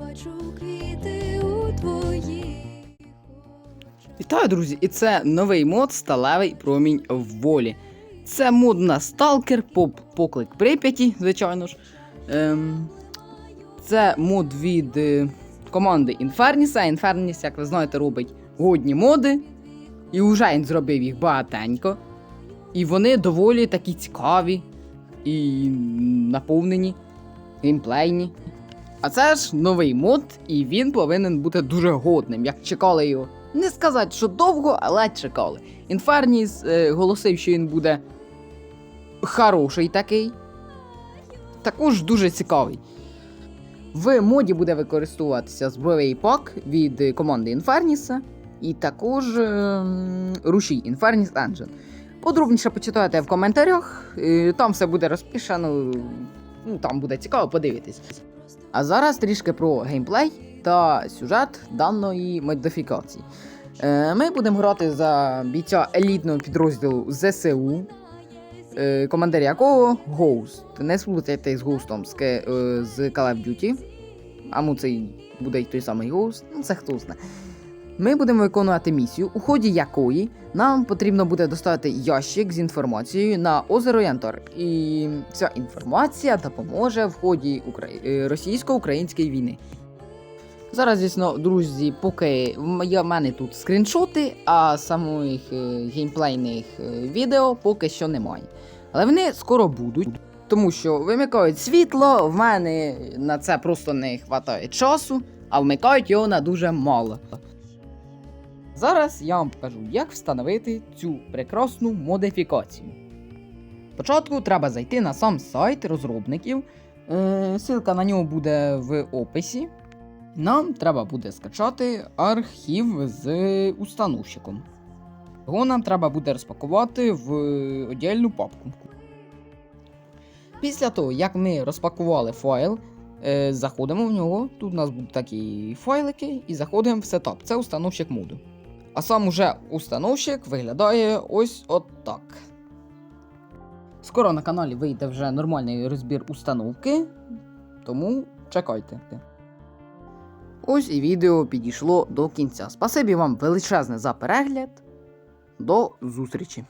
бачу квіти у твоїх Вітаю, друзі! І це новий мод Сталевий промінь в волі. Це мод на сталкер, поп поклик Прип'яті, звичайно ж. Ем, це мод від е, команди Інферніса. Інферніс, як ви знаєте, робить годні моди. І вже він зробив їх багатенько. І вони доволі такі цікаві і наповнені, геймплейні. А це ж новий мод, і він повинен бути дуже годним, як чекали його. Не сказати, що довго, але чекали. Інферніс е, голосив, що він буде хороший такий. Також дуже цікавий. В моді буде використовуватися збройний пак від команди Інферніса, і також е, рушій Інферніс Engine. Подробніше почитайте в коментарях, е, там все буде розпишено. Ну, там буде цікаво подивитись. А зараз трішки про геймплей та сюжет даної модифікації. Е, Ми будемо грати за бійця елітного підрозділу ЗСУ, е, командир якого Гоуст. Не сплутайте з Гоустом з, е, Call of Duty. Аму це буде й той самий Гоуст, ну це хто знає. Ми будемо виконувати місію, у ході якої нам потрібно буде доставити ящик з інформацією на озеро Янтар. І ця інформація допоможе в ході Украї... е, російсько-української війни. Зараз, звісно, друзі, поки в мене тут скріншоти, а самих е, геймплейних е, відео поки що немає. Але вони скоро будуть, тому що вимикають світло, в мене на це просто не вистачає часу, а вмикають його на дуже мало. Зараз я вам покажу, як встановити цю прекрасну модифікацію. Спочатку треба зайти на сам сайт розробників. Е, ссылка на нього буде в описі. Нам треба буде скачати архів з установщиком. Його нам треба буде розпакувати в отдельну папку. Після того, як ми розпакували файл, е, заходимо в нього. Тут у нас будуть такі файлики, і заходимо в сетап. Це установщик моду. А сам уже установщик виглядає ось от так. Скоро на каналі вийде вже нормальний розбір установки, тому чекайте. Ось і відео підійшло до кінця. Спасибі вам величезне за перегляд. До зустрічі!